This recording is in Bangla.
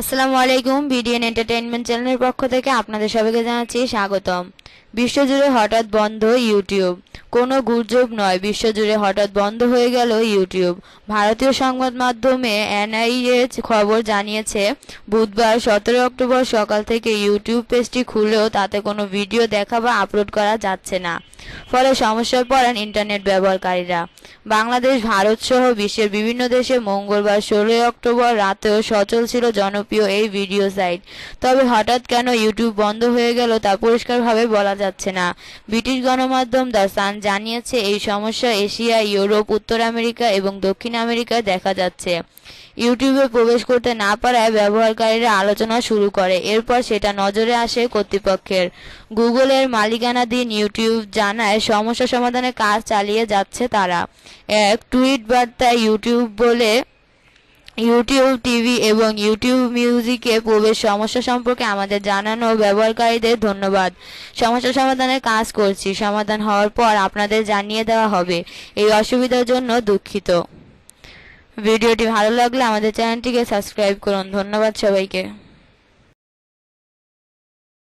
আসসালামু আলাইকুম, বিডিএন এন্টারটেইনমেন্ট চ্যানেলের পক্ষ থেকে আপনাদের সবাইকে জানাচ্ছি স্বাগতম। বিশ্বজুড়ে হঠাৎ বন্ধ ইউটিউব। কোনো গুজব নয়। বিশ্বজুড়ে হঠাৎ বন্ধ হয়ে গেল ইউটিউব। ভারতীয় সংবাদ মাধ্যমে এনআইএ খবর জানিয়েছে, বুধবার সতেরো অক্টোবর সকাল থেকে ইউটিউব পেজটি খুলেও তাতে কোনো ভিডিও দেখা বা আপলোড করা যাচ্ছে না। ফলে সমস্যায় পড়েন ইন্টারনেট ব্যবহারকারীরা। বাংলাদেশ, ভারত সহ বিশ্বের বিভিন্ন দেশে মঙ্গলবার ষোলোই অক্টোবর রাতেও সচল ছিল জনপ্রিয় এই ভিডিও সাইট। তবে হঠাৎ কেন ইউটিউব বন্ধ হয়ে গেল তা পরিষ্কারভাবে বলা যাচ্ছে না। ব্রিটিশ গণমাধ্যম দ্য সান জানিয়েছে, এই সমস্যা এশিয়া, ইউরোপ, উত্তর আমেরিকা এবং দক্ষিণ আমেরিকায় দেখা যাচ্ছে। ইউটিউবে প্রবেশ করতে না পারায় ব্যবহারকারীরা আলোচনা শুরু করে। এরপর সেটা নজরে আসে কর্তৃপক্ষের। গুগলের মালিকানাধীন ইউটিউব জানায়, সমস্যা সমাধানের কাজ চালিয়ে যাচ্ছে তারা। এক টুইট বার্তায় ইউটিউব বলে ইউটিউব টিভি এবং ইউটিউব মিউজিকে প্রবেশ সমস্যা সম্পর্কে আমাদের জানানো ব্যবহারকারীদের ধন্যবাদ। সমস্যা সমাধানের কাজ করছি। সমাধান হওয়ার পর আপনাদের জানিয়ে দেওয়া হবে। এই অসুবিধার জন্য দুঃখিত। ভিডিওটি ভালো লাগলে আমাদের চ্যানেলটিকে সাবস্ক্রাইব করুন। ধন্যবাদ সবাইকে।